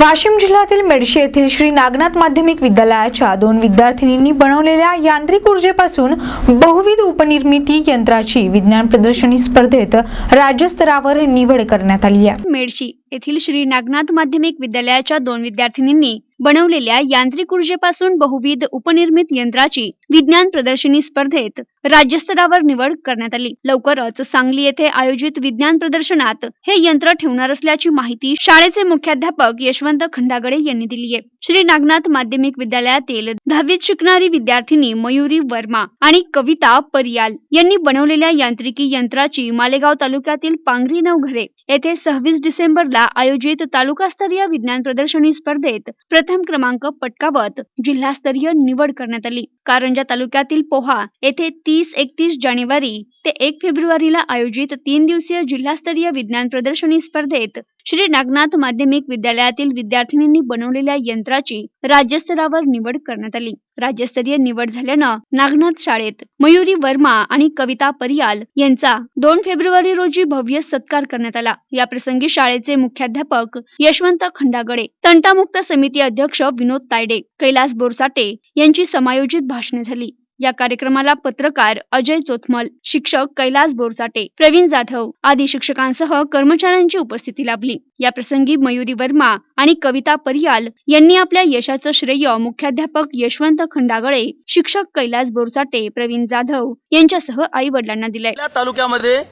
वाशिम जिल्ह्यातील मेडशी येथील श्री नागनाथ माध्यमिक विद्यालयाच्या दोन विद्यार्थिनींनी बनवलेल्या यांत्रिक ऊर्जेपासून बहुविध उपनिर्मिती यंत्राची विज्ञान प्रदर्शनी स्पर्धेत राज्यस्तरावर निवड करण्यात आली आहे. मेडशी येथील श्री नागनाथ माध्यमिक विद्यालयाच्या दोन विद्यार्थिनींनी बनवलेल्या यांत्रिक ऊर्जेपासून बहुविध उपनिर्मित यंत्राची विज्ञान प्रदर्शनी स्पर्धेत राज्यस्तरावर निवड करण्यात आली. लवकरच सांगली येथे आयोजित विज्ञान प्रदर्शनात हे यंत्र ठेवणार असल्याची माहिती शाळेचे मुख्याध्यापक यशवंत खंडागडे यांनी दिली आहे. श्री नागनाथ माध्यमिक विद्यालयातील दहावीत शिकणारी विद्यार्थिनी मयुरी वर्मा आणि कविता परियाल यांनी बनवलेल्या यांत्रिकी यंत्राची मालेगाव तालुक्यातील पांगरी नवघरे येथे सव्वीस डिसेंबरला आयोजित तालुकास्तरीय विज्ञान प्रदर्शनी स्पर्धेत प्रथम क्रमांक पटकावत जिल्हास्तरीय निवड करण्यात आली. कारंजा तालुक्यातील पोहा येथे तीस एकतीस जानेवारी ते एक फेब्रुवारीला आयोजित तीन दिवसीय जिल्हास्तरीय विज्ञान प्रदर्शनी स्पर्धेत श्री नागनाथ माध्यमिक विद्यालयातील विद्यार्थिनींनी बनवलेल्या यंत्राची राज्यस्तरावर निवड करण्यात आली. राज्यस्तरीय निवड झाल्यानं नागनाथ शाळेत मयुरी वर्मा आणि कविता परियाल यांचा दोन फेब्रुवारी रोजी भव्य सत्कार करण्यात आला. या प्रसंगी शाळेचे मुख्याध्यापक यशवंत खंडागडे तंटामुक्त समिती अध्यक्ष विनोद तायडे कैलास बोरसाटे यांची समायोजित भाषणे झाली. या कार्यक्रमाला पत्रकार अजय चोथमल शिक्षक कैलास बोरसाटे प्रवीण जाधव आदी शिक्षकांसह कर्मचाऱ्यांची उपस्थिती लाभली. या प्रसंगी मयुरी वर्मा आणि कविता परियाल यांनी आपल्या यशाचं श्रेय मुख्याध्यापक यशवंत खंडागळे शिक्षक कैलास बोरसाटे प्रवीण जाधव यांच्यासह आई वडिलांना दिले तालुक्यामध्ये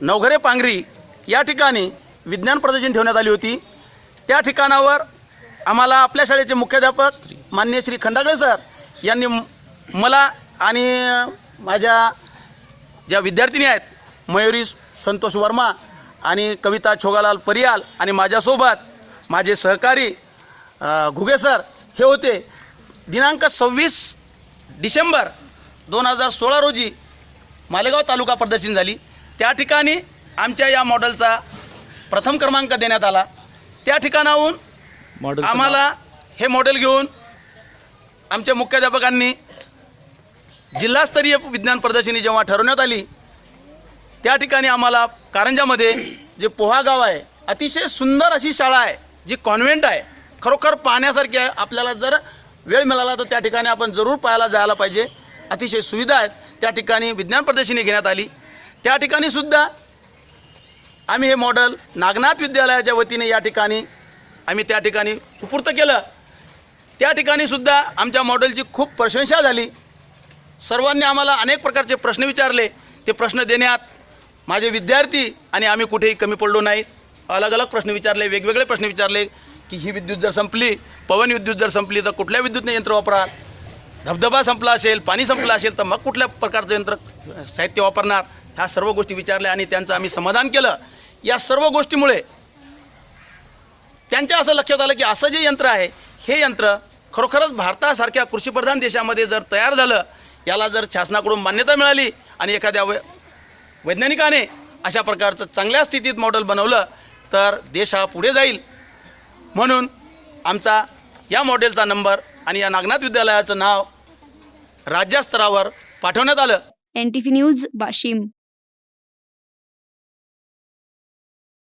नवघरे पांगरी या ठिकाणी विज्ञान प्रदर्शन ठेवण्यात आली होती. त्या ठिकाणावर आम्हाला आपल्या शाळेचे मुख्याध्यापक मान्य श्री खंडागळे सर यांनी मला आणि माझ्या ज्या विद्यार्थिनी आहेत मयुरी संतोष वर्मा आणि कविता छोगालाल परियाल आणि माझ्यासोबत माझे सहकारी घुगे सर हे होते. दिनांक सव्वीस डिसेंबर दोन हजार सोळा रोजी मालेगाव तालुका प्रदर्शन झाली. त्या ठिकाणी आमच्या या मॉडेलचा प्रथम क्रमांक देण्यात आला. त्या ठिकाणाहून आम्हाला हे मॉडेल घेऊन आमच्या मुख्याध्यापकांनी जिल्हास्तरीय विज्ञान प्रदर्शनी जेव्हा ठरवण्यात आली त्या ठिकाणी आम्हाला कारंजामध्ये जे पोहा गाव आहे अतिशय सुंदर अशी शाळा आहे जी कॉन्व्हेंट आहे खरोखर पाहण्यासारखी आहे. आपल्याला जर वेळ मिळाला तर त्या ठिकाणी आपण जरूर पाहायला जायला पाहिजे. अतिशय सुविधा आहेत. त्या ठिकाणी विज्ञान प्रदर्शनी घेण्यात आली. त्या ठिकाणी सुद्धा आम्ही हे मॉडेल नागनाथ विद्यालयाच्या वतीने या ठिकाणी आम्ही त्या ठिकाणी सुपूर्त केलं. त्या ठिकाणी सुद्धा आमच्या मॉडेलची खूप प्रशंसा झाली. सर्वांनी आम्हाला अनेक प्रकारचे प्रश्न विचारले. ते प्रश्न देण्यात माझे विद्यार्थी आणि आम्ही कुठेही कमी पडलो नाहीत अलग अलग प्रश्न विचारले वेगवेगळे प्रश्न विचारले की ही विद्युत जर संपली पवन विद्युत जर संपली तर कुठल्या विद्युतने यंत्र वापराल? धबधबा संपला असेल पाणी संपलं असेल तर मग कुठल्या प्रकारचं यंत्र साहित्य वापरणार? ह्या सर्व गोष्टी विचारल्या आणि त्यांचं आम्ही समाधान केलं. या सर्व गोष्टीमुळे त्यांच्या असं लक्षात आलं की असं जे यंत्र आहे हे यंत्र खरोखरच भारतासारख्या कृषीप्रधान देशामध्ये जर तयार झालं याला जर शासनाकडून मान्यता मिळाली आणि एखाद्या वै वैज्ञानिकाने अशा प्रकारचं चांगल्या स्थितीत मॉडेल बनवलं तर देश हा पुढे जाईल. म्हणून आमचा या मॉडेलचा नंबर आणि या नागनाथ विद्यालयाचं नाव राज्यस्तरावर पाठवण्यात आलं. N T V news Washim.